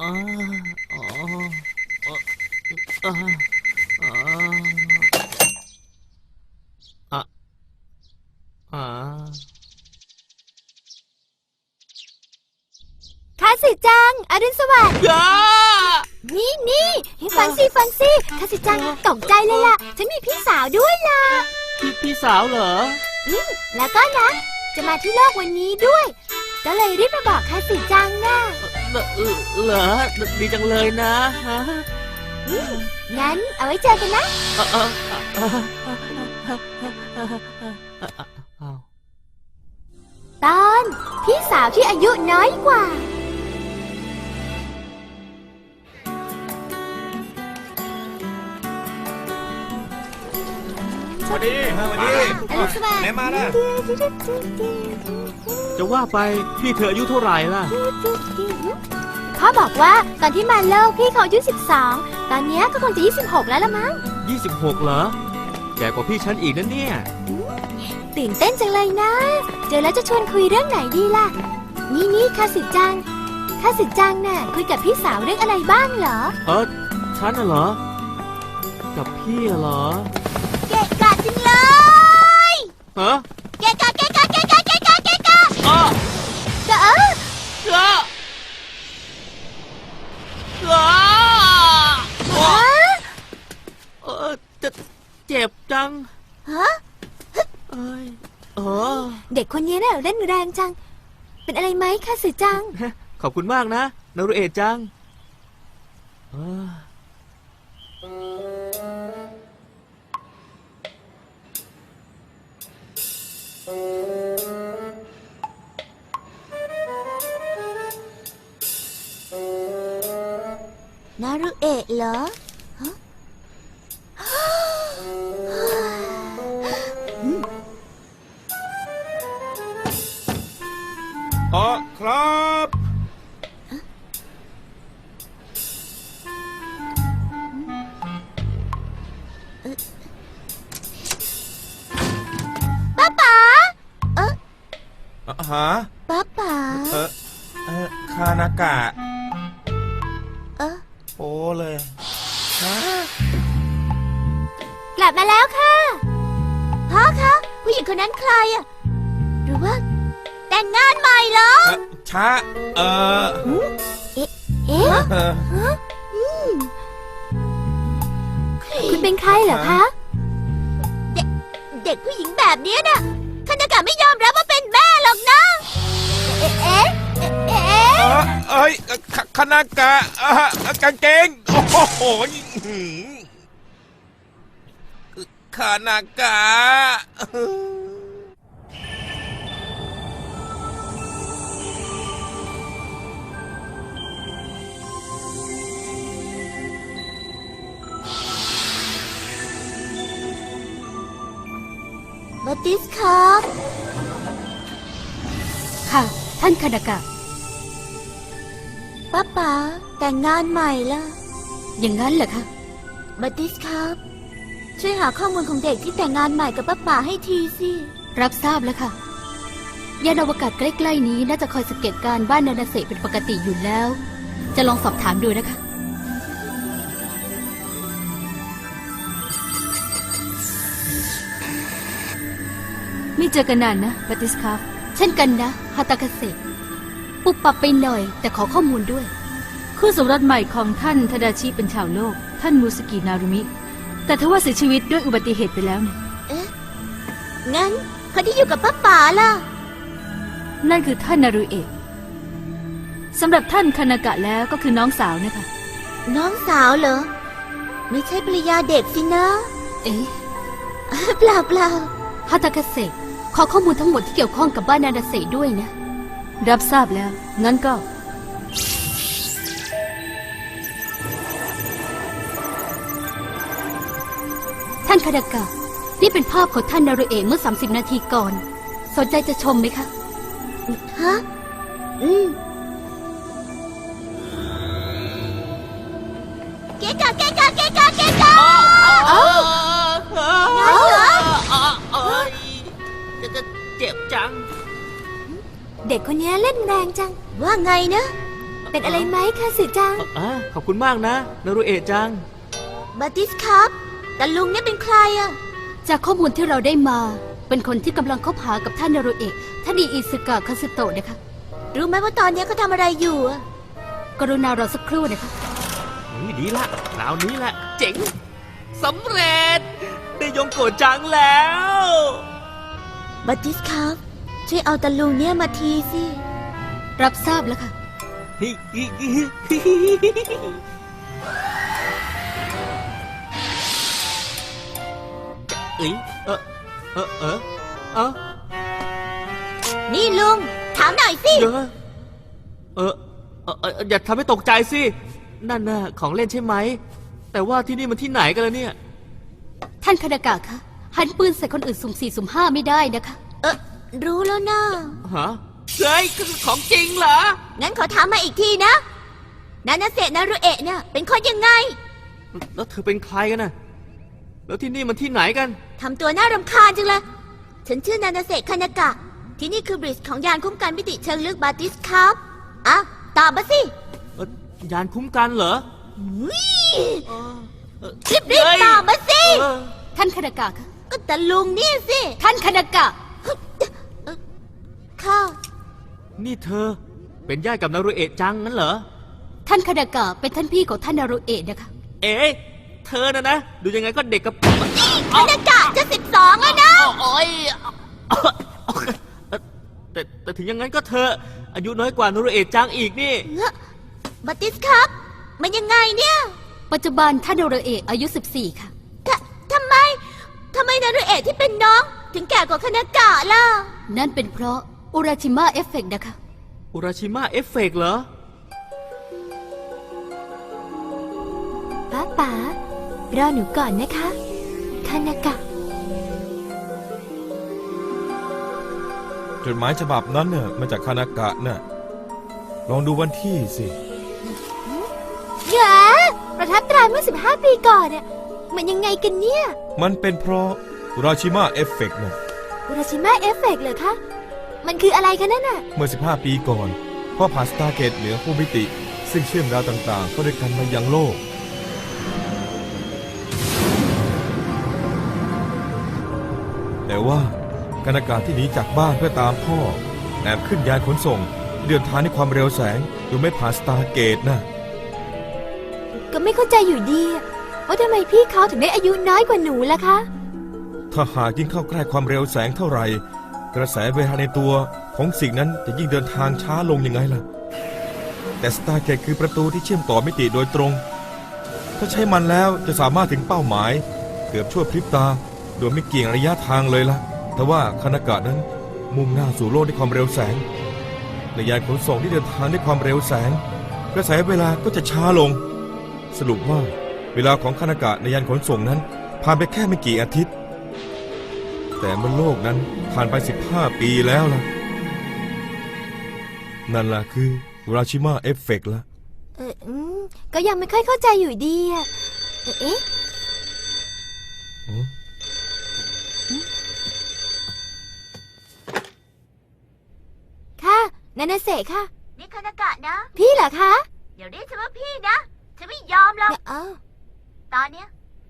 อ๋ออ๋ออ๋ออ๋ออ๋ออะอ่าคาสิจัง อรุณสวัสดิ์ย่านี่นี่ฟังสิฟังสิคาสิจังตกใจเลยล่ะ ฉันมีพี่สาวด้วยล่ะพี่พี่สาวเหรออืมแล้วก็นะ จะมาที่โลกวันนี้ด้วย ก็เลยรีบมาบอกคาสิจังนะเหรอ เหรอดีจังเลยนะฮะงั้นเอาไว้เจอกันนะเออเออเอออ้าวตอนพี่สาวที่อายุน้อยกว่าสวัสดีสวัสดีอรุณสวัสดิ์ไหนมาล่ะจะว่าไปพี่เธออายุเท่าไหร่ล่ะ พ่อบอกว่าตอนที่มาโลกพี่เขาอายุ12 ตอนเนี้ยก็คงจะ 26 แล้วละมั้ง 26 เหรอ แก่กว่าพี่ฉันอีกนะเนี่ย ตื่นเต้นจังเลยนะ เจอแล้วจะชวนคุยเรื่องไหนดีล่ะ นี่นี่คาสิจังคาสิจังน่ะคุยกับพี่สาวเรื่องอะไรบ้างเหรอ เออฉันน่ะเหรอ กับพี่อะเหรอ เกะกะจังเลย ฮะ เกะกะเกะกะเกะกะเกะกะเกะกะ อ้อเอ้ออ้อเออจะเจ็บจัง ฮะเอ้ยเออเด็กคนนี้น่ะเล่นแรงจัง เป็นอะไรไหมคาสิจัง ขอบคุณมากนะนารุเอะจังเออ รุเอะเหรอฮะอ๋อครับ ป้าป๋าเอะฮะป้าป๋าเออเออคานากะ เลยฮะกลับมาแล้วค่ะ พ่อคะผู้หญิงคนนั้นใครอะหรือว่า แต่งงานใหม่เหรอ เอ่อช้า เออเอ๊ะ เออคุณเป็นใครเหรอคะ เด็กเด็กผู้หญิงแบบนี้น่ะคานากะไม่ยอมรับว่าเป็นแม่หรอกนะ เอ๊ะ เอ๊ะ เอ๊ะ เออเอ้ยค คานากะอะกางเกง โอ้โหหืมคานากะ บัตติสครับ ค่ะ ท่านคานากะ ป้าป๋าแต่งงานใหม่ละอย่างนั้นเหรอคะบัตติสครับ ช่วยหาข้อมูลของเด็กที่แต่งงานใหม่กับป้าป๋าให้ทีสิรับทราบแล้วค่ะ ยานอวกาศใกล้ๆนี้น่าจะคอยสังเกตการณ์บ้านนานาเสเป็นปกติอยู่แล้ว จะลองสอบถามดูนะคะ ไม่เจอกันนานนะบัติสคาฟเช่นกันนะฮาตากาเสะ ปุบปับไปหน่อย แต่ขอข้อมูลด้วย คู่สมรสใหม่ของท่านทาดาชิเป็นชาวโลก ท่านมูสกินารุมิ แต่ทว่าเสียชีวิตด้วยอุบัติเหตุไปแล้วนะงั้นคนที่อยู่กับป้าป๋าล่ะ นั่นคือท่านนารุเอะสำหรับท่านคานากะแล้วก็คือน้องสาวนะคะ น้องสาวเหรอ ไม่ใช่ภรรยาเด็กสินะ เอ๊ะ เปล่าเปล่าฮาตากาเสะขอข้อมูลทั้งหมดที่เกี่ยวข้องกับบ้านนานาเสด้วยนะ รับทราบแล้ว งั้นก็ ท่านคานากะนี่เป็นภาพของท่านนารุเอะเมื่อ 30 นาทีก่อน สนใจจะชมไหมคะ ฮะ อืม เกะกะเกะกะเกะกะเกะกะ เอ้า เจ็บจังเด็กคนนี้เล่นแรงจัง ว่าไงนะไปเป็นอะไรไหมคะสิจังอ่าขอบคุณมากนะนารุเอะจังบัตติสครับแต่ลุงเนี่ยเป็นใครอะจากข้อมูลที่เราได้มา เป็นคนที่กำลังคบหากับท่านนารุเอะท่านดีอิสึกะคาสึโตะนะคะ รู้ไหมว่าตอนเนี้ยเขาทำอะไรอยู่อะกรุณารอสักครู่นะคะนี่ดีละคราวนี้แหละ เจ๋งสำเร็จ ได้ยงโกรธจังแล้วบัตติสครับ ช่วยเอาตะลุงเนี่ยมาทีสิ รับทราบแล้วค่ะ เอ้ยเออเออเออเออนี่ลุง ถามหน่อยสิ เดี๋ยวนะเออเออเอออย่าทำให้ตกใจสิ นั่นน่ะของเล่นใช่ไหม แต่ว่าที่นี่มันที่ไหนกันล่ะเนี่ย ท่านคณากะคะหันปืนใส่คนอื่นสุ่มสี่สุ่มห้าไม่ได้นะคะ เออ รู้แล้วนะฮะเฮ้ยคือของจริงเหรอ งั้นขอถามมาอีกทีนะ นานาเซะนารุเอะเนี่ยเป็นคนยังไง แล้วเธอเป็นใครกันน่ะ แล้วที่นี่มันที่ไหนกัน ทำตัวน่ารำคาญจังเลย ฉันชื่อนานาเซะคานากะ ที่นี่คือบริดจ์ของยานคุ้มกันมิติเชิงลึกบาติสครับอะตอบมาสิเอ่อยานคุ้มกันเหรออุ๊ยเออเอ่อรีบรีบเฮ้ยตอบมาสิเออท่านคณากะคะก็ตะลุงนี่สิ ท่านคณากะ ค่ะ นี่เธอ เป็นญาติกับนารุเอะจังนั้นเหรอ ท่านคณากะเป็นท่านพี่ของท่านนารุเอะนะคะเอ๊ะเธอนะนะ ดูยังไงก็เด็กกับคานากะจะสิบสองแล้วนะ โอ้ยแต่แต่ถึงอย่างนั้นก็เธอ อายุน้อยกว่านารุเอะจังอีกนี่บาติสครับ มันยังไงเนี่ย ปัจจุบันท่านนารุเอะอายุ 14 ค่ะททำไม ทำไมนารุเอะที่เป็นน้อง ถึงแก่กว่าคานากะล่ะ นั่นเป็นเพราะ อุราชิมะเอฟเฟกนะคะ อุราชิมะเอฟเฟกต์เหรอ ป้าป๋ารอหนูก่อนนะคะคานากะ จดหมายฉบับนั้นเนี่ยมาจากคานากะน่ะลองดูวันที่สิ เหรอประทับตราเมื่อ 15 ปีก่อนอะมันยังไงกันเนี่ย มันเป็นเพราะ ราชิมาเอฟเฟกต์น่ะ อุราชิมะเอฟเฟกเหรอคะ มันคืออะไรกันนั่นน่ะ เมื่อ 15 ปีก่อนพ่อผ่านสตาร์เกตเหนือผู้มิติ ซึ่งเชื่อมดาวต่างๆ เข้าด้วยกันมายังโลก แต่ว่าการอากาศที่หนีจากบ้านเพื่อตามพ่อ แอบขึ้นยานขนส่ง เดินทางในความเร็วแสงโดยไม่ผ่านสตาร์เกตนะก็ไม่เข้าใจอยู่ดีอะว่าทำไมพี่เขาถึงได้อายุน้อยกว่าหนูล่ะคะ ถ้าหากยิ่งเข้าใกล้ความเร็วแสงเท่าไหร่ กระแสเวลาในตัวของสิ่งนั้นจะยิ่งเดินทางช้าลงยังไงล่ะ แต่สตาร์เกตคือประตูที่เชื่อมต่อมิติโดยตรง ถ้าใช้มันแล้วจะสามารถถึงเป้าหมาย เกือบชั่วพริบตา โดยไม่เกี่ยงระยะทางเลยล่ะแต่ว่าคานากะนั้นมุ่งหน้าสู่โลกด้วยความเร็วแสงในยานขนส่งที่เดินทางด้วยความเร็วแสง กระแสเวลาก็จะช้าลง สรุปว่าเวลาของคานากะในยานขนส่งนั้นผ่านไปแค่ไม่กี่อาทิตย์ แต่บนโลกนั้นผ่านไป 15 ปีแล้วล่ะ นั่นล่ะคือราชิมาเอฟเฟกต์ละเอออืมก็ยังไม่ค่อยเข้าใจอยู่ดีอะเอ๊ะอ๋อค่ะนานาเสะค่ะ นี่คานากะนะ พี่เหรอคะ อย่าเรียกฉันว่าพี่นะ ฉันไม่ยอมหรอก เอ้าตอนเนี้ย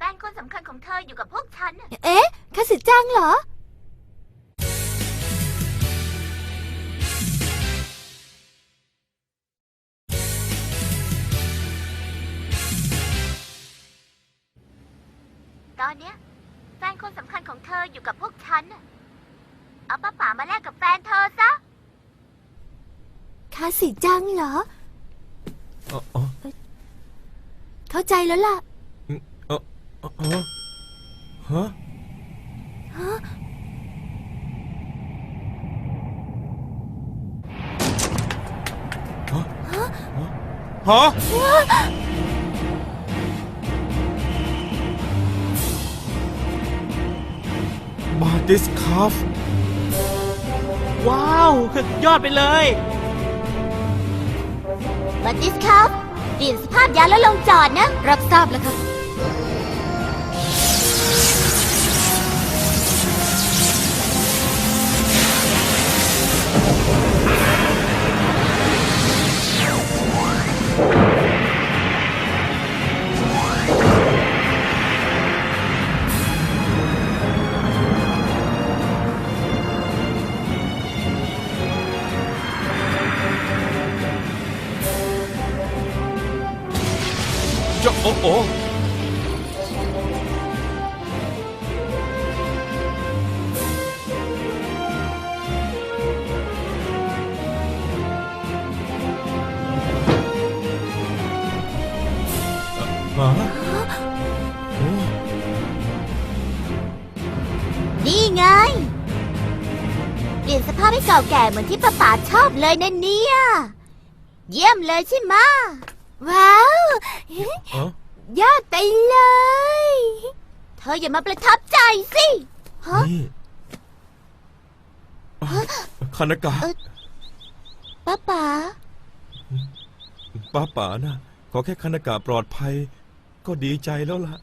แฟนคนสำคัญของเธออยู่กับพวกฉันน่ะเอ๊ะคาสึจังเหรอ ตอนเนี้ย แฟนคนสำคัญของเธออยู่กับพวกฉันน่ะเอาป้าป๋ามาแลกกับแฟนเธอซะ คาสึจังเหรอ อ๋ออ๋อเข้าใจแล้วล่ะอ๋ออ๋อ ฮะฮะฮะบาติสคาฟว้าวยอดไปเลยบัตติสครับเปลี่ยนสภาพยานแล้วลงจอดนะ รับทราบแล้วค่ะอ้ฮะโอ้นี่ไง เปลี่ยนสภาพให้เก่าแก่เหมือนที่ป้าป๋าชอบเลยนะเนี่ย เยี่ยมเลยใช่ไหมะว้าว เอ้า ยอดไปเลย เธออย่ามาประทับใจสิฮะนี่คานากะเอ่อป้าป๋าป้าป๋านะขอแค่คานากะปลอดภัย ก็ดีใจแล้วล่ะ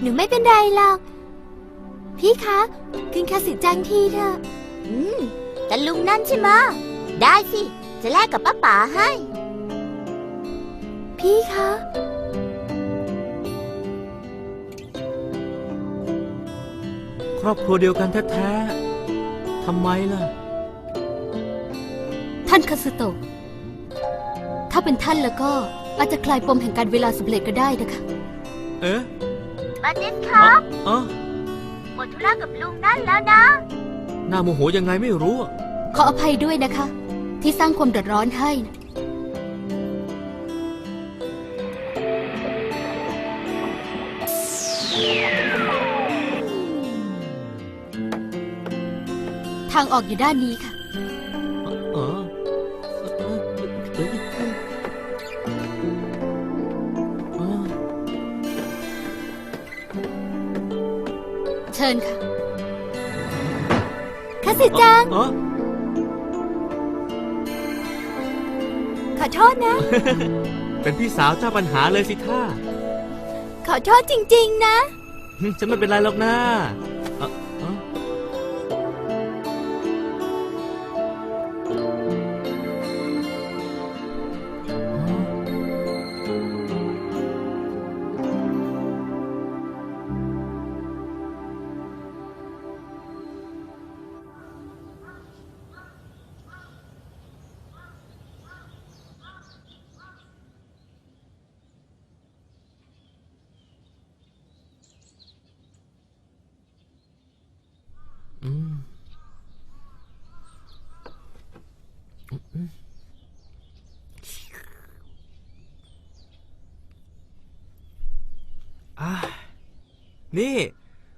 หนูไม่เป็นไรหรอก พี่คะคืนคาสิจังทีเถอะ อืมแต่ลุงนั่นใช่ไหมะได้สิ จะแลกกับป้าป๋าให้ พี่คะ ครอบครัวเดียวกันแท้ๆทำไมล่ะ ท่านคาสโตะถ้าเป็นท่านแล้วก็อาจจะคลายปมแห่งการเวลาสำเร็จก็ได้นะคะ เอ๊ะมาจิสคอ๋รัอบอ๋อ หมดธุระกับลุงนั่นแล้วนะห น้าโมโหยังไงไม่รู้อะขออภัยด้วยนะคะ ที่สร้างความเดือดร้อนให้นะทางออกอยู่ด้านนี้ค่ะ อ๋อเอ้ยเอ้ยอ๋อเชิญค่ะคา สิจัง อ๋อขอโทษนะ เป็นพี่สาวเจ้าปัญหาเลยสิท่า ขอโทษจริง ๆ นะหึฉันไม่เป็นไรหรอกนะ นี่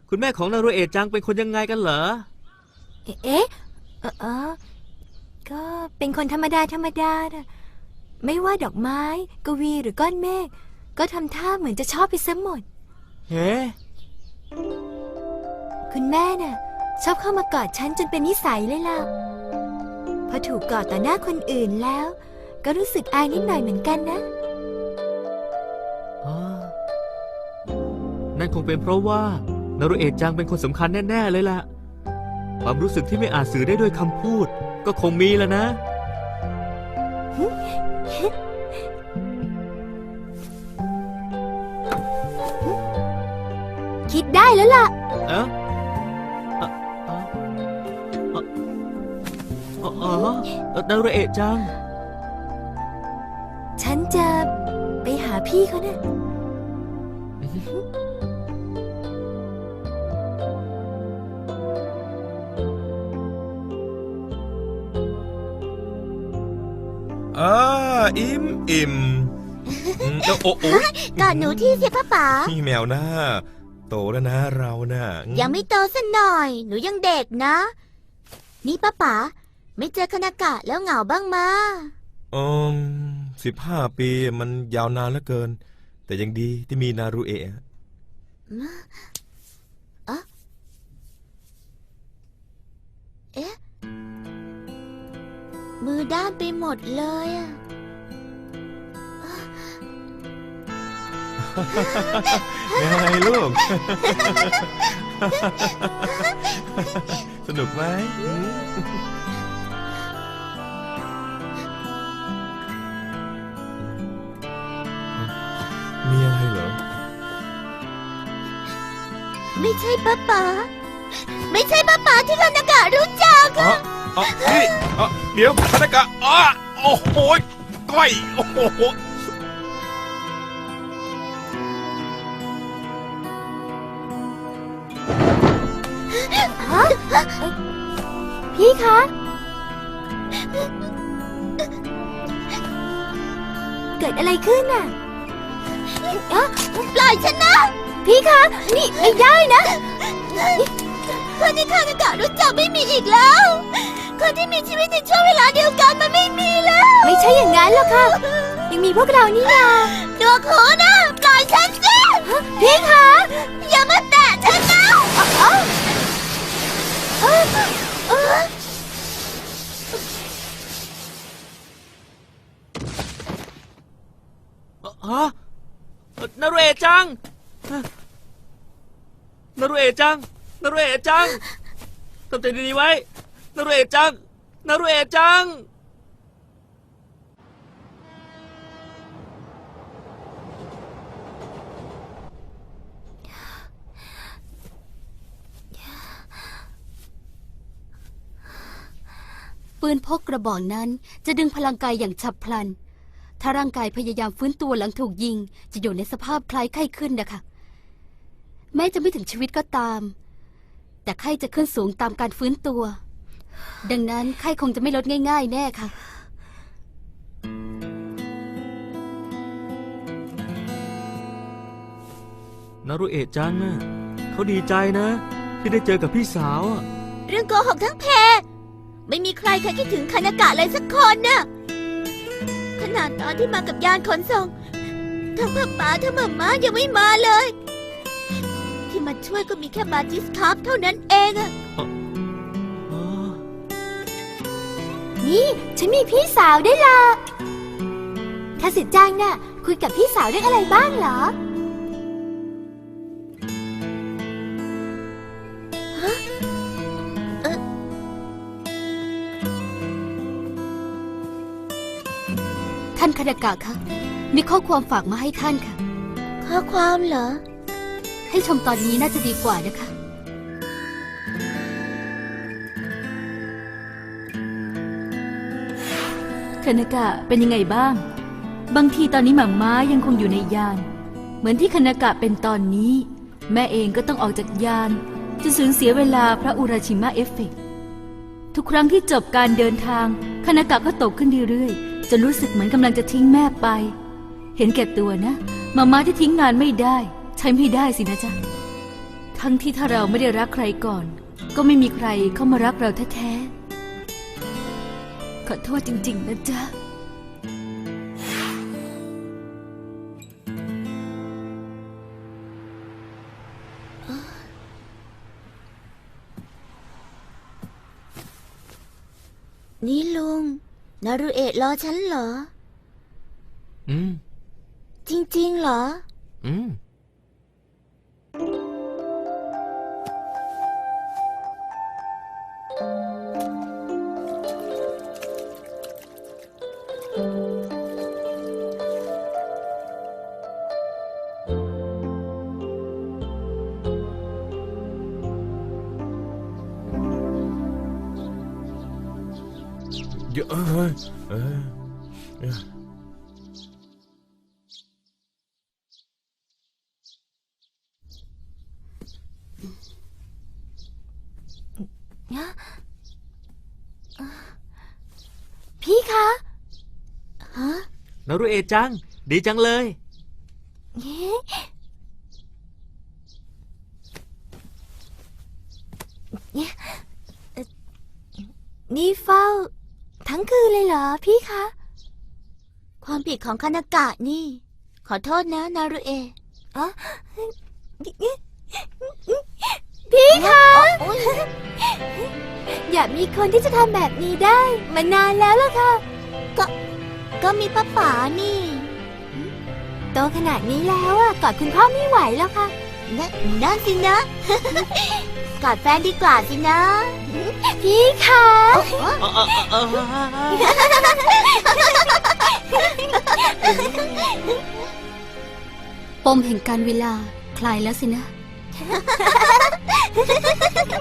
คุณแม่ของนารุเอะจังเป็นคนยังไงกันเหรอ เอ๊ะเออเออก็เป็นคนธรรมดาธรรมดาน่ะไม่ว่าดอกไม้ กวีหรือก้อนเมฆก็ทำท่าเหมือนจะชอบไปซะหมด เฮ้คุณแม่น่ะ ชอบเข้ามากอดฉันจนเป็นนิสัยเลยล่ะ พอถูกกอดต่อหน้าคนอื่นแล้ว ก็รู้สึกอายนิดหน่อยเหมือนกันนะ นั่นคงเป็นเพราะว่านารุเอะจังเป็นคนสำคัญแน่ ๆ เลยล่ะ ความรู้สึกที่ไม่อาจสื่อได้ด้วยคำพูด ก็คงมีแล้วนะ คิดได้แล้วล่ะ เอ้าเอ่อเอ้าเอ่อเอ่ออ๋อเอ่อนารุเอะจัง ฉันจะไปหาพี่เขานะอ่ อิ่มอิ่มอืมแล้วโอ้โอ้ยกอดหนูที่สิพ่อป๋านี่แมวหน้า โตแล้วนะเราน่ะยังไม่โตสัหน่อย หนูยังเด็กนะ นี่ป้าป๋าไม่เจอคณากะแล้วเหงาบ้างมาอืมสิบห้าปีมันยาวนานเหลือเกิน แต่ยังดีที่มีนารูเอะมือด้านไปหมดเลยอะ ยังไงลูก สนุกไหมอืมมีอะไรเหรอ ไม่ใช่ป้าป๋าไม่ใช่ป้าป๋าที่คานากะรู้จักอ๋ออ๋อนี่อ๋อเดี๋ยวคานากะอ๋อโอ้โหก้อย โอ้โห พี่คะ เกิดอะไรขึ้นน่ะเอ๊ะปล่อยฉันนะ พี่คะ นี่ไม่ได้นะคนที่ข้ากับกะรู้จักไม่มีอีกแล้ว คนที่มีชีวิตในช่วงเวลาเดียวกันมันไม่มีแล้ว ไม่ใช่อย่างนั้นหรอกค่ะ ยังมีพวกเรานี่นาดวงหูนะปล่อยฉันสิพี่คะ อย่ามา จังนารุเอะจังนารุเอะจังทำใจดีๆไว้นารุเอะจังนารุเอะจังปืนพกกระบอกนั้นจะดึงพลังกายอย่างฉับพลัน ถ้าร่างกายพยายามฟื้นตัวหลังถูกยิง จะอยู่ในสภาพคล้ายไข้ขึ้นนะคะ แม้จะไม่ถึงชีวิตก็ตาม แต่ไข้จะขึ้นสูงตามการฟื้นตัว ดังนั้นไข้คงจะไม่ลดง่าย ๆ แน่ค่ะ นารุเอะจังน่ะเขาดีใจนะ ที่ได้เจอกับพี่สาวอะ เรื่องโกหกทั้งแพรไม่มีใครเคยคิดถึงคานากะเลยสักคนน่ะข นาดตอนที่มากับยานขนส่งทั้งพ่อป๋าทั้งมาม่ายังไม่มาเลย ที่มาช่วยก็มีแค่บาจิสคาร์ฟเท่านั้นเองอะนี่ฉันมีพี่สาวได้วยล่ะคาสิจังน่ะ คุยกับพี่สาวเรื่องอะไรบ้างเหรอ ท่านคณากะคะมีข้อความฝากมาให้ท่านค่ะ ข้อความเหรอ ให้ชมตอนนี้น่าจะดีกว่านะคะ คานากะเป็นยังไงบ้าง บางทีตอนนี้หมาม้ายังคงอยู่ในยาน เหมือนที่คานากะเป็นตอนนี้ แม่เองก็ต้องออกจากยานจนสูญเสียเวลาพระอุราชิมะเอฟเฟกต์ทุกครั้งที่จบการเดินทางคานากะก็ตกขึ้นเรื่อยๆ จนรู้สึกเหมือนกำลังจะทิ้งแม่ไป เห็นแก่ตัวนะ มาม้าที่ทิ้งงานไม่ได้ ใช้ไม่ได้สินะจ๊ะ ทั้งที่ถ้าเราไม่ได้รักใครก่อน ก็ไม่มีใครเข้ามารักเราแท้ๆ ขอโทษจริง ๆ นะจ๊ะนี่ลุง นารุเอะรอฉันเหรอ อืม จริงๆเหรอ อืม พี่คะฮะนารุเอะจัง ดีจังเลย เอ๊ะเนี่ยเอ่อนี่เฝ้า ทั้งคืนเลยเหรอพี่คะ ความผิดของคานากะนี่ ขอโทษนะนารุเอะอะพี่คะ อยากมีคนที่จะทำแบบนี้ได้ มานานแล้วล่ะค่ะ ก็ ก็มีป้าป๋านี่ โตขนาดนี้แล้วอะกอดคุณพ่อไม่ไหวแล้วค่ะ นนั่นสินะ กอดแฟนดีกว่าสินะ พี่คะเออเออเออเออปมแห่งการเวลาคลายแล้วสินะ Ha ha ha ha!